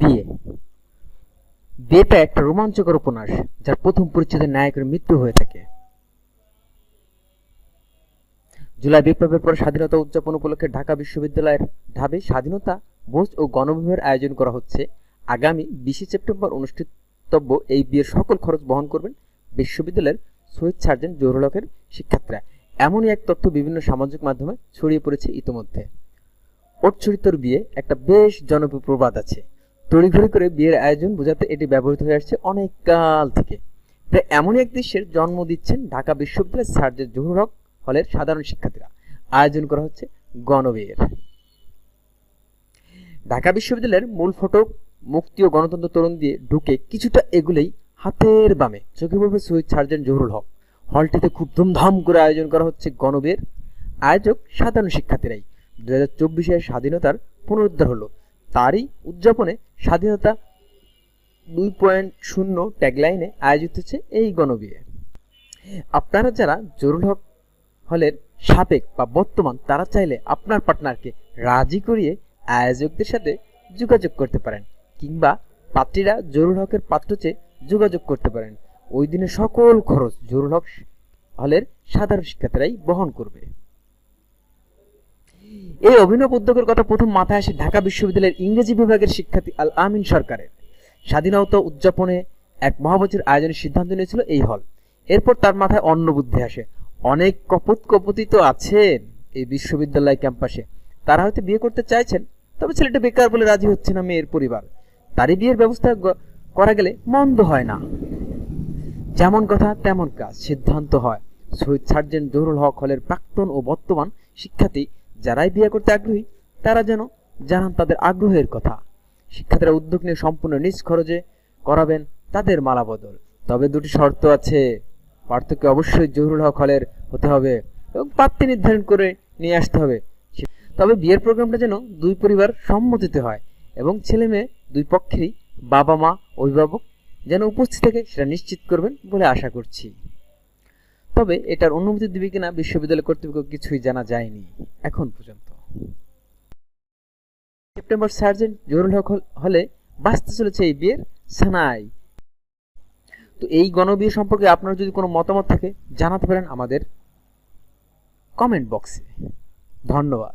বিয়ে বিয়েটা একটা রোমাঞ্চকর উপন্যাস, যার প্রথম পরিচ্ছেদে নায়কের মৃত্যু হয়ে থাকে। জুলাই বিপ্লবের পর স্বাধীনতা উদযাপন উপলক্ষে ঢাকা বিশ্ববিদ্যালয়ের ঢাবে স্বাধীনতা বোঝ ও গণবিবাহের আয়োজন করা হচ্ছে। আগামী বিশে সেপ্টেম্বর অনুষ্ঠিতব্য এই বিয়ের সকল খরচ বহন করবেন বিশ্ববিদ্যালয়ের শহীদ সার্জেন্ট জহুরুল শিক্ষার্থীরা। এমনই এক তথ্য বিভিন্ন সামাজিক মাধ্যমে ছড়িয়ে পড়েছে ইতোমধ্যে। ওটছড়িতর বিয়ে একটা বেশ জনপ্রিয় প্রবাদ আছে। তড়িঘড়ি করে বিয়ের আয়োজন বোঝাতে এটি ব্যবহৃত হয়ে আসছে অনেক কাল থেকে। প্রায় এমনই এক দৃশ্যের জন্ম দিচ্ছেন ঢাকা বিশ্ববিদ্যালয়ের সার্জেন্ট জহুরুল হক হলের সাধারণ শিক্ষার্থীরা। আয়োজন করা হচ্ছে গণবিয়ের। ঢাকা বিশ্ববিদ্যালয়ের মূল ফটক মুক্তি ও গণতন্ত্র তরুণ দিয়ে ঢুকে কিছুটা এগুলেই হাতের বামে চোখে পড়বে শহীদ সার্জেন্ট জহুরুল হক। হলটিতে খুব ধুমধাম করে আয়োজন করা হচ্ছে গণবের আয়োজক সাধারণ শিক্ষার্থীরাই। দু হাজার চব্বিশের স্বাধীনতার পুনরুদ্ধার হলো। তারই উদযাপনে স্বাধীনতা দুই পয়েন্ট শূন্য ট্যাগলাইনে আয়োজিত হচ্ছে এই গণবিয়ে। আপনারা যারা জরুল হক হলের সাবেক বা বর্তমান, তারা চাইলে আপনার পার্টনারকে রাজি করিয়ে আয়োজকদের সাথে যোগাযোগ করতে পারেন, কিংবা পাত্রীরা জরুল হকের পাত্র চেয়ে যোগাযোগ করতে পারেন। ওই দিনে সকল খরচ জরুল হক হলের সাধারণ শিক্ষার্থীরাই বহন করবে। এই অভিনব উদ্যোগের কথা প্রথম মাথায় আসে ঢাকা বিশ্ববিদ্যালয়ের ইংরেজি বিভাগের শিক্ষার্থী আল আমিন সরকারের। স্বাধীনতা উদযাপনে এক মহাবচের আয়োজনের সিদ্ধান্ত নিয়েছিল এই হল। এরপর তার মাথায় অন্য বুদ্ধি আসে। অনেক কপত কপতি তো আছেন এই বিশ্ববিদ্যালয় ক্যাম্পাসে। তারা হয়তো বিয়ে করতে চাইছেন, তবে ছেলেটা বেকার বলে রাজি হচ্ছে না মেয়ের পরিবার। তারই বিয়ের ব্যবস্থা করা গেলে মন্দ হয় না। যেমন কথা, তেমন কাজ। সিদ্ধান্ত হয়। শহীদ সার্জেন্ট জহুরুল হক হলের প্রাক্তন ও বর্তমান শিক্ষার্থী যারাই বিয়ে করতে আগ্রহী, তারা যেন জানান তাদের আগ্রহের কথা। শিক্ষার্থীরা উদ্যোগ নিয়ে সম্পূর্ণ নিজ খরচে করাবেন তাদের মালা বদল। তবে দুটি শর্ত আছে। পার্থক্য অবশ্যই জহুরুল হক হলের হতে হবে এবং প্রাপ্তি নির্ধারণ করে নিয়ে আসতে হবে। তবে বিয়ের প্রোগ্রামটা যেন দুই পরিবার সম্মতিতে হয় এবং ছেলে মেয়ে দুই পক্ষেরই বাবা মা, অভিভাবক যেন উপস্থিত থেকে সেটা নিশ্চিত করবেন বলে আশা করছি। তবে এটার অনুমতি দিবে কিনা বিশ্ববিদ্যালয় কর্তৃপক্ষ কিছুই জানা যায়নি, এখন পর্যন্ত। সেপ্টেম্বর সার্জেন্ট জহুরুল হক হলে বাঁচতে চলেছে এই বিয়ের সানাই। তো এই গণবিয়ে সম্পর্কে আপনার যদি কোনো মতামত থাকে, জানাতে পারেন আমাদের কমেন্ট বক্সে ধন্যবাদ।